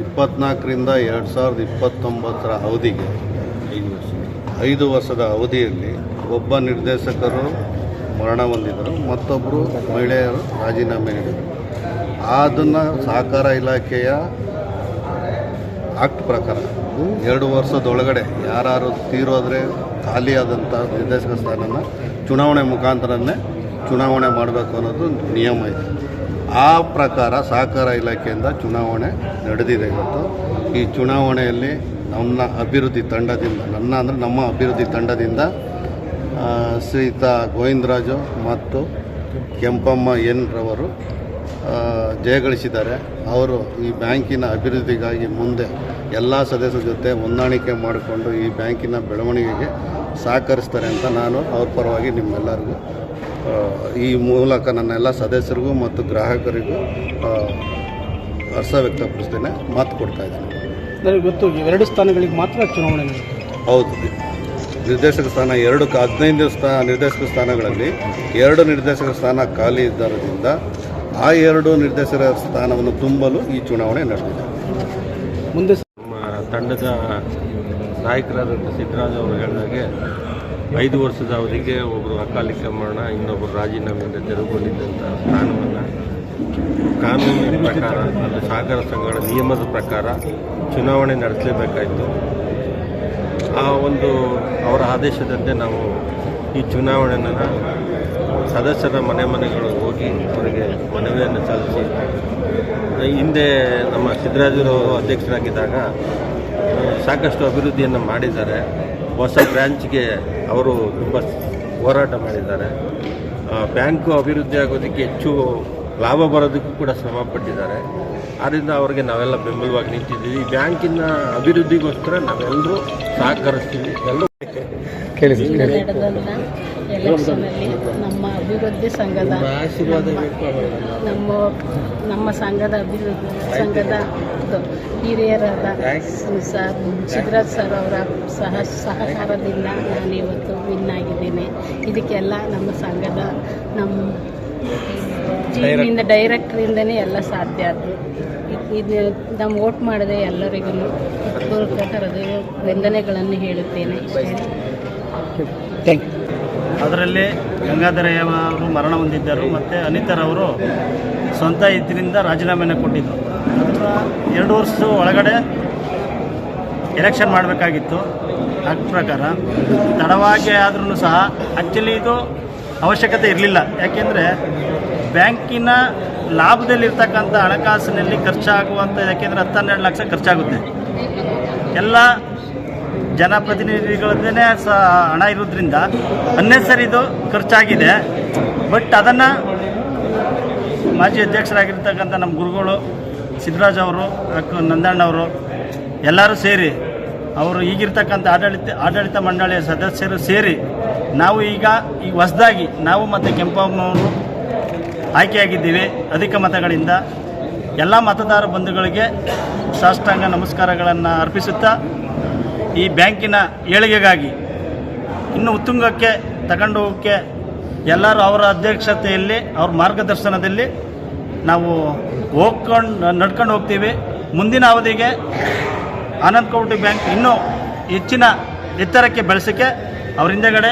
ಇಪ್ಪತ್ನಾಲ್ಕರಿಂದ ಎರಡು ಸಾವಿರದ ಇಪ್ಪತ್ತೊಂಬತ್ತರ ಅವಧಿಗೆ ಐದು ವರ್ಷದ ಅವಧಿಯಲ್ಲಿ ಒಬ್ಬ ನಿರ್ದೇಶಕರು ಮರಣ ಹೊಂದಿದರು ಮತ್ತೊಬ್ಬರು ಮಹಿಳೆಯರು ರಾಜೀನಾಮೆ ನೀಡಿದರು. ಅದನ್ನು ಸಹಕಾರ ಇಲಾಖೆಯ ಆಕ್ಟ್ ಪ್ರಕಾರ ಎರಡು ವರ್ಷದೊಳಗಡೆ ಯಾರು ತೀರೋದ್ರೆ ಖಾಲಿಯಾದಂಥ ನಿರ್ದೇಶಕ ಸ್ಥಾನನ ಚುನಾವಣೆ ಮುಖಾಂತರನೇ ಚುನಾವಣೆ ಮಾಡಬೇಕು ಅನ್ನೋದು ನಿಯಮ ಇದೆ. ಆ ಪ್ರಕಾರ ಸಹಕಾರ ಇಲಾಖೆಯಿಂದ ಚುನಾವಣೆ ನಡೆದಿದೆ ಇವತ್ತು. ಈ ಚುನಾವಣೆಯಲ್ಲಿ ನನ್ನ ಅಭಿವೃದ್ಧಿ ತಂಡದಿಂದ ನನ್ನ ಅಂದರೆ ನಮ್ಮ ಅಭಿವೃದ್ಧಿ ತಂಡದಿಂದ ಆ, ಶ್ರೀಯುತ ಗೋವಿಂದರಾಜು ಮತ್ತು ಕೆಂಪಮ್ಮ ಎನ್ ರವರು ಜಯಗಳಿಸಿದ್ದಾರೆ ಅವರು ಈ ಬ್ಯಾಂಕಿನ ಅಭಿವೃದ್ಧಿಗಾಗಿ ಮುಂದೆ ಎಲ್ಲ ಸದಸ್ಯರ ಜೊತೆ ಹೊಂದಾಣಿಕೆ ಮಾಡಿಕೊಂಡು ಈ ಬ್ಯಾಂಕಿನ ಬೆಳವಣಿಗೆಗೆ ಸಹಕರಿಸ್ತಾರೆ ಅಂತ ನಾನು ಅವ್ರ ಪರವಾಗಿ ನಿಮ್ಮೆಲ್ಲರಿಗೂ ಈ ಮೂಲಕ ನನ್ನ ಎಲ್ಲ ಸದಸ್ಯರಿಗೂ ಮತ್ತು ಗ್ರಾಹಕರಿಗೂ ಹರ್ಷ ವ್ಯಕ್ತಪಡಿಸ್ತೇನೆ ಮಾತು ಕೊಡ್ತಾ ಇದ್ದೇನೆ. ನನಗೆ ಗೊತ್ತು ಎರಡು ಸ್ಥಾನಗಳಿಗೆ ಮಾತ್ರ ಚುನಾವಣೆ ನಡೆಯುತ್ತೆ. ಹೌದು. ನಿರ್ದೇಶಕ ಸ್ಥಾನ ಎರಡು ಕ- ಹದಿನೈದು ಸ್ಥಾ ನಿರ್ದೇಶಕ ಸ್ಥಾನಗಳಲ್ಲಿ ಎರಡು ನಿರ್ದೇಶಕ ಸ್ಥಾನ ಖಾಲಿ ಇದ್ದರಿಂದ ಆ ಎರಡು ನಿರ್ದೇಶಕ ಸ್ಥಾನವನ್ನು ತುಂಬಲು ಈ ಚುನಾವಣೆ ನಡೆದಿದೆ. ಮುಂದೆ ನಮ್ಮ ತಂಡದ ನಾಯಕರಾದಂಥ ಸಿದ್ದರಾಜ್ ಅವರು ಹೇಳಿದಾಗೆ ಐದು ವರ್ಷದ ಅವಧಿಗೆ ಒಬ್ಬರು ಅಕಾಲಿಕ ಮರಣ ಇನ್ನೊಬ್ಬರು ರಾಜೀನಾಮೆಯಿಂದ ತೆರವುಗೊಂಡಿದ್ದಂಥ ಸ್ಥಾನವನ್ನು ಕಾನೂನಿನ ಪ್ರಕಾರ ಅಂದರೆ ಸಹಕಾರ ಸಂಘಗಳ ನಿಯಮದ ಪ್ರಕಾರ ಚುನಾವಣೆ ನಡೆಸಲೇಬೇಕಾಯಿತು. ಆ ಒಂದು ಅವರ ಆದೇಶದಂತೆ ನಾವು ಈ ಚುನಾವಣೆಯನ್ನು ಸದಸ್ಯರ ಮನೆ ಮನೆಗಳಿಗೆ ಹೋಗಿ ಅವರಿಗೆ ಮನವಿಯನ್ನು ಸಲ್ಲಿಸಿ. ಹಿಂದೆ ನಮ್ಮ ಸಿದ್ದರಾಜರವರು ಅಧ್ಯಕ್ಷರಾಗಿದ್ದಾಗ ಸಾಕಷ್ಟು ಅಭಿವೃದ್ಧಿಯನ್ನು ಮಾಡಿದ್ದಾರೆ. ಹೊಸ ಬ್ರ್ಯಾಂಚ್ಗೆ ಅವರು ತುಂಬ ಹೋರಾಟ ಮಾಡಿದ್ದಾರೆ. ಬ್ಯಾಂಕು ಅಭಿವೃದ್ಧಿ ಆಗೋದಕ್ಕೆ ಹೆಚ್ಚು ಲಾಭ ಬರೋದಕ್ಕೂ ಕೂಡ ಶ್ರಮ ಪಟ್ಟಿದ್ದಾರೆ. ಆದ್ದರಿಂದ ಅವರಿಗೆ ನಾವೆಲ್ಲ ಬೆಂಬಲವಾಗಿ ನಿಂತಿದ್ದೀವಿ. ಈ ಬ್ಯಾಂಕಿನ ಅಭಿವೃದ್ಧಿಗೋಸ್ಕರ ನಾವೆಲ್ಲರೂ ಸಹಕರಿಸ್ತೀವಿ. ಎಲ್ಲರೂ ನಡೆದಂಥ ಎಲೆಕ್ಷನಲ್ಲಿ ನಮ್ಮ ಅಭಿವೃದ್ಧಿ ಸಂಘದ ನಮ್ಮ ನಮ್ಮ ಸಂಘದ ಅಭಿವೃದ್ಧಿ ಸಂಘದ ಹಿರಿಯರಾದ ಸರ್ ಸಿದ್ದರಾಜ್ ಸರ್ ಅವರ ಸಹ ಸಹಕಾರದಿಂದ ನಾನು ಇವತ್ತು ವಿನ್ ಆಗಿದ್ದೇನೆ. ಇದಕ್ಕೆಲ್ಲ ನಮ್ಮ ಸಂಘದ ನಮ್ಮ ಜೀವನಿಂದ ಡೈರೆಕ್ಟ್ರಿಂದನೇ ಎಲ್ಲ ಸಾಧ್ಯ ಆಯಿತು. ಇದು ನಾವು ವೋಟ್ ಮಾಡಿದೆ ಎಲ್ಲರಿಗೂ ಹೃದಯ ವಂದನೆಗಳನ್ನು ಹೇಳುತ್ತೇನೆ. ಥ್ಯಾಂಕ್ ಯು ಅದರಲ್ಲಿ ಗಂಗಾಧರಯ್ಯ ಅವರು ಮರಣ ಹೊಂದಿದ್ದರು ಮತ್ತು ಅನಿತರವರು ಸ್ವಂತ ಇದರಿಂದ ರಾಜೀನಾಮೆಯನ್ನು ಕೊಟ್ಟಿದ್ದರು ಅದನ್ನು ಎರಡು ವರ್ಷ ಒಳಗಡೆ ಎಲೆಕ್ಷನ್ ಮಾಡಬೇಕಾಗಿತ್ತು. ಆಕ್ಟ್ ಪ್ರಕಾರ ತಡವಾಗಿ ಆದ್ರೂ ಸಹ ಆ್ಯಕ್ಚುಲಿ ಇದು ಅವಶ್ಯಕತೆ ಇರಲಿಲ್ಲ. ಯಾಕೆಂದರೆ ಬ್ಯಾಂಕಿನ ಲಾಭದಲ್ಲಿರ್ತಕ್ಕಂಥ ಹಣಕಾಸಿನಲ್ಲಿ ಖರ್ಚಾಗುವಂಥ ಯಾಕೆಂದರೆ ಹತ್ತನ್ನೆರಡು ಲಕ್ಷ ಖರ್ಚಾಗುತ್ತೆ. ಎಲ್ಲ ಜನಪ್ರತಿನಿಧಿಗಳದ್ದೇ ಸಹ ಹಣ ಇರೋದ್ರಿಂದ. ಅನ್ನೆಸರಿದು ಖರ್ಚಾಗಿದೆ. ಬಟ್ ಅದನ್ನು ಮಾಜಿ ಅಧ್ಯಕ್ಷರಾಗಿರ್ತಕ್ಕಂಥ ನಮ್ಮ ಗುರುಗಳು ಸಿದ್ದರಾಜ್ ಅವರು ನಂದಣ್ಣ ನಂದಣ್ಣವರು ಎಲ್ಲರೂ ಸೇರಿ, ಅವರು ಈಗಿರ್ತಕ್ಕಂಥ ಆಡಳಿತ ಆಡಳಿತ ಮಂಡಳಿಯ ಸದಸ್ಯರು ಸೇರಿ ನಾವು ಈಗ ಈಗ ಹೊಸದಾಗಿ ನಾವು ಮತ್ತು ಕೆಂಪಮ್ಮವರು ಆಯ್ಕೆಯಾಗಿದ್ದೀವಿ. ಅಧಿಕ ಮತಗಳಿಂದ ಎಲ್ಲ ಮತದಾರ ಬಂಧುಗಳಿಗೆ ಸಾಷ್ಟಾಂಗ ನಮಸ್ಕಾರಗಳನ್ನು ಅರ್ಪಿಸುತ್ತಾ ಈ ಬ್ಯಾಂಕಿನ ಏಳಿಗೆಗಾಗಿ ಇನ್ನು ಉತ್ತುಂಗಕ್ಕೆ, ತಗೊಂಡು ಹೋಗೋಕ್ಕೆ ಎಲ್ಲರೂ ಅವರ ಅಧ್ಯಕ್ಷತೆಯಲ್ಲಿ, ಅವ್ರ ಮಾರ್ಗದರ್ಶನದಲ್ಲಿ ನಾವು ಹೋಗ್ಕೊಂಡು, ನಡ್ಕೊಂಡು ಹೋಗ್ತೀವಿ. ಮುಂದಿನ ಅವಧಿಗೆ ಆನಂದ್ ಕೌಟಿ ಬ್ಯಾಂಕ್ ಇನ್ನೂ ಹೆಚ್ಚಿನ ಎತ್ತರಕ್ಕೆ ಬೆಳೆಸೋಕ್ಕೆ ಅವ್ರ ಹಿಂದೆಗಡೆ